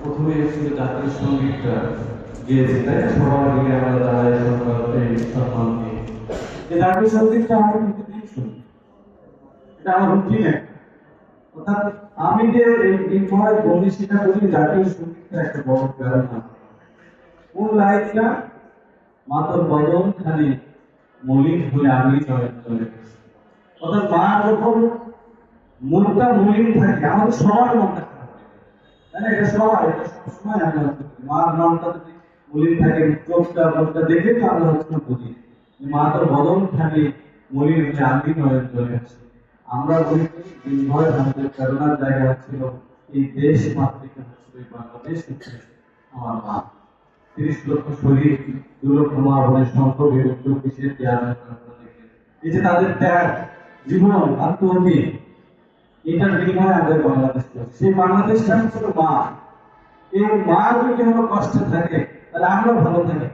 প্রথমে ছিল জাতীয় সঙ্গীতটা গিয়েছে, তাই না? সবাই মিলে আমরা দাঁড়াই সরকার এই সম্মান নিয়ে এই জাতীয় সঙ্গীতটা আমি প্রতিদিন শুনি এটা আমার রুটিনে অর্থাৎ আমি যে এই নির্ভয় বন্দি সেটা বলি জাতীয় সঙ্গীতটা একটা বড় প্রেরণা। কোন লাইনটা? মাতর বদন খালি মলিন হয়ে আমি চলে চলে গেছি। অর্থাৎ মা যখন মনটা মলিন থাকে, আমাদের সবার মনটা খারাপ যায়। তাই না এটা সবাই, এটা আমরা মার মনটা মলিন থাকে, চোখটা, মুখটা দেখে তো আমরা হচ্ছে বুঝি মা তোর বদন খালি মলিন আমি নয়ন চলে গেছে। আমরা বলি কি আমাদের প্রেরণার জায়গা হচ্ছিল এই দেশ মাতৃকা বাংলাদেশ আমার মা। তিরিশ লক্ষ শহীদ দু এই যে তাদের এটার বিনিময়ে আমাদের বাংলাদেশ। সেই বাংলাদেশটা হচ্ছিল মা। এই মা যদি কোনো কষ্টে থাকে, তাহলে আমরা ভালো থাকি।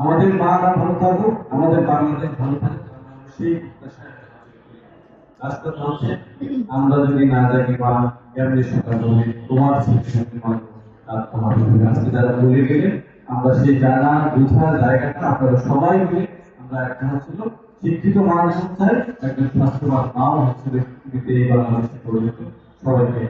আমাদের মারা ভালো থাকুক, আমাদের বাংলাদেশ ভালো থাকুক। আমরা হচ্ছে যদি না জানি বা কেমনি সকাল বলি তোমার শিক্ষা আর তোমার আজকে যারা বলে গেলে, আমরা সেই জানা বোঝার জায়গাটা আপনারা সবাই মিলে আমরা একটা শিক্ষিত মানুষ হচ্ছে একজন স্বাস্থ্যবান মাও হচ্ছে পরিণত সবাইকে